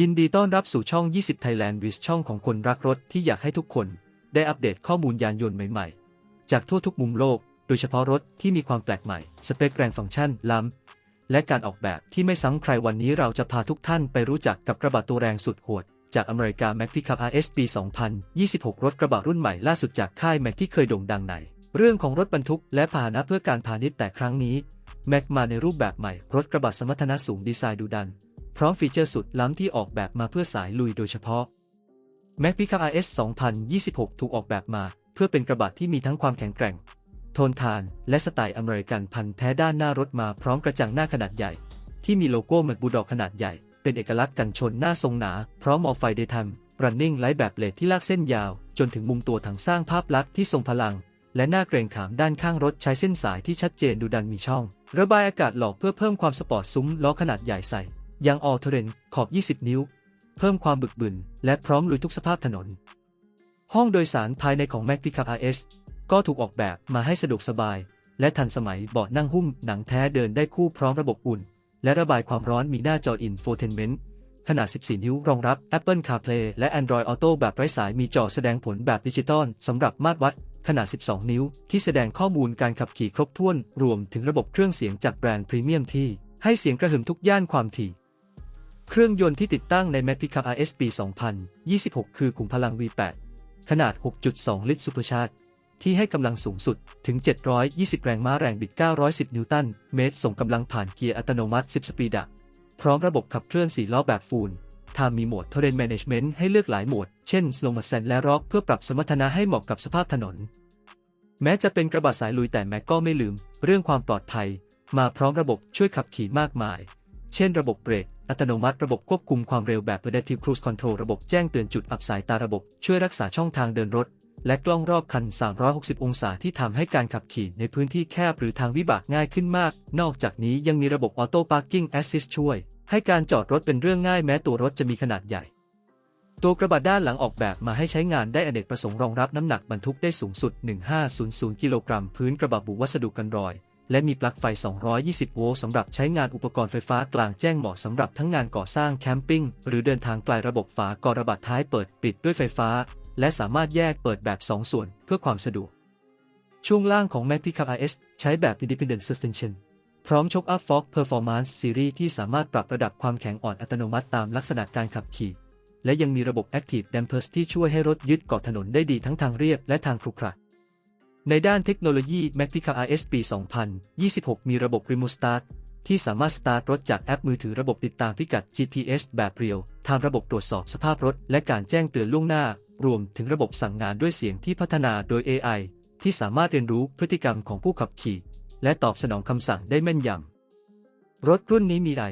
ยินดีต้อนรับสู่ช่อง 20 Thailand w i z ช่องของคนรักรถที่อยากให้ทุกคนได้อัปเดตข้อมูลยานยนต์ใหม่ๆ จากทั่วทุกมุมโลก โดยเฉพาะรถที่มีความแปลกใหม่ สเปคแรงฟังก์ชันล้ำ และการออกแบบที่ไม่ซ้ำใครวันนี้เราจะพาทุกท่านไปรู้จักกับกระบะตัวแรงสุดโหด จากอเมริกา Mac Pickup RS ปี 2026 รถกระบะรุ่นใหม่ล่าสุดจากค่าย Mac ที่เคยโด่งดังใน เรื่องของรถบรรทุกและพาหนะเพื่อการพาณิชย์แต่ครั้งนี้ Mac มาในรูปแบบใหม่ รถกระบะสมรรถนะสูงดีไซน์ดูดัน พร้อมฟีเจอร์สุดล้ำที่ออกแบบมาเพื่อสายลุยโดยเฉพาะ Mac Pickup RS 2026 ถูกออกแบบมา เพื่อเป็นกระบะที่มีทั้งความแข็งแกร่ง ทนทาน และสไตล์อเมริกันพันธุ์แท้ด้านหน้ารถมาพร้อมกระจังหน้าขนาดใหญ่ ที่มีโลโก้เหมือนบูดอกขนาดใหญ่ เป็นเอกลักษณ์กันชนหน้าทรงหนา พร้อมออฟไฟเดทัมรันนิ่งไลท์แบบเลดที่ลากเส้นยาว จนถึงมุมตัวถังสร้างภาพลักษณ์ที่ทรงพลัง และหน้าเกรงขามด้านข้างรถใช้เส้นสายที่ชัดเจนดูดันมีช่อง ระบายอากาศหลอกเพื่อเพิ่มความสปอร์ตซุ้มล้อขนาดใหญ่ใส่ ยางออเทเรนขอบ 20 นิ้ว เพิ่มความบึกบึน และพร้อมลุยทุกสภาพถนน ห้องโดยสารภายในของ Mac Pickup RS ก็ถูกออกแบบมาให้สะดวกสบาย และทันสมัยเบาะนั่งหุ้มหนังแท้เดินได้คู่พร้อมระบบอุ่น และระบายความร้อนมีหน้าจอ Infotainment ขนาด 14 นิ้ว รองรับ Apple CarPlay และ Android Auto แบบไร้สาย มีจอแสดงผลแบบดิจิตอลสำหรับมาตรวัด ขนาด 12 นิ้ว ที่แสดงข้อมูลการขับขี่ครบถ้วน รวมถึงระบบเครื่องเสียงจากแบรนด์พรีเมียมที่ ให้เสียงกระหึ่มทุกย่านความถี่ เครื่องยนต์ที่ติดตั้งใน Mac Pickup RS ปี 2026 คือขุมพลัง V8 ขนาด 6.2 ลิตรซูเปอร์ชาร์จที่ให้กำลังสูงสุดถึง 720 แรงม้าแรงบิด 910 นิวตันเมตร ส่งกำลังผ่านเกียร์อัตโนมัติ 10 สปีดะ พร้อมระบบขับเคลื่อน 4 ล้อแบบฟูลทามีโหมด Terrain Management ให้เลือกหลายโหมด เช่น Slow m o t i o n และ Rock เพื่อปรับสมรรถนะให้เหมาะกับสภาพถนน แม้จะเป็นกระบะสายลุยแต่แม็กก็ไม่ลืม เรื่องความปลอดภัย มาพร้อมระบบช่วยขับขี่มากมาย เช่น ระบบเบรก อัตโนมัติระบบควบคุมความเร็วแบบ Adaptive Cruise Control ระบบแจ้งเตือนจุดอับสายตาระบบช่วยรักษาช่องทางเดินรถ และกล้องรอบคัน 360 องศาที่ทำให้การขับขี่ในพื้นที่แคบหรือทางวิบากง่ายขึ้นมาก นอกจากนี้ยังมีระบบ Auto Parking Assist ช่วย ให้การจอดรถเป็นเรื่องง่ายแม้ตัวรถจะมีขนาดใหญ่ ตัวกระบะด้านหลังออกแบบมาให้ใช้งานได้อเนกประสงค์รองรับน้ำหนักบรรทุกได้สูงสุด 1500 กิโลกรัมพื้นกระบะบุวัสดุกันรอย และมีปลั๊กไฟ 220 โวลต์สำหรับใช้งานอุปกรณ์ไฟฟ้ากลางแจ้งเหมาะสำหรับทั้งงานก่อสร้างแคมปิ้ง หรือเดินทางไกลระบบฝากระบะท้ายเปิดปิดด้วยไฟฟ้า และสามารถแยกเปิดแบบ 2 ส่วนเพื่อความสะดวก ช่วงล่างของ Mac Pickup RS ใช้แบบ Independent Suspension พร้อมชก Up Fork Performance Series ที่สามารถปรับระดับความแข็งอ่อนอัตโนมัติตามลักษณะการขับขี่ และยังมีระบบ Active Dampers ที่ช่วยให้รถยึดเกาะถนนได้ดีทั้งทางเรียบและทางครุขระ ในด้านเทคโนโลยี Mac Pickup RS ปี 2026 มีระบบ Remote Start ที่สามารถสตาร์ทรถจากแอปมือถือระบบติดตามพิกัด GPS แบบเรียวทางระบบตรวจสอบสภาพรถ และการแจ้งเตือนล่วงหน้า รวมถึงระบบสั่งงานด้วยเสียงที่พัฒนาโดย AI ที่สามารถเรียนรู้พฤติกรรมของผู้ขับขี่ และตอบสนองคำสั่งได้แม่นยำ รถรุ่นนี้มีไอ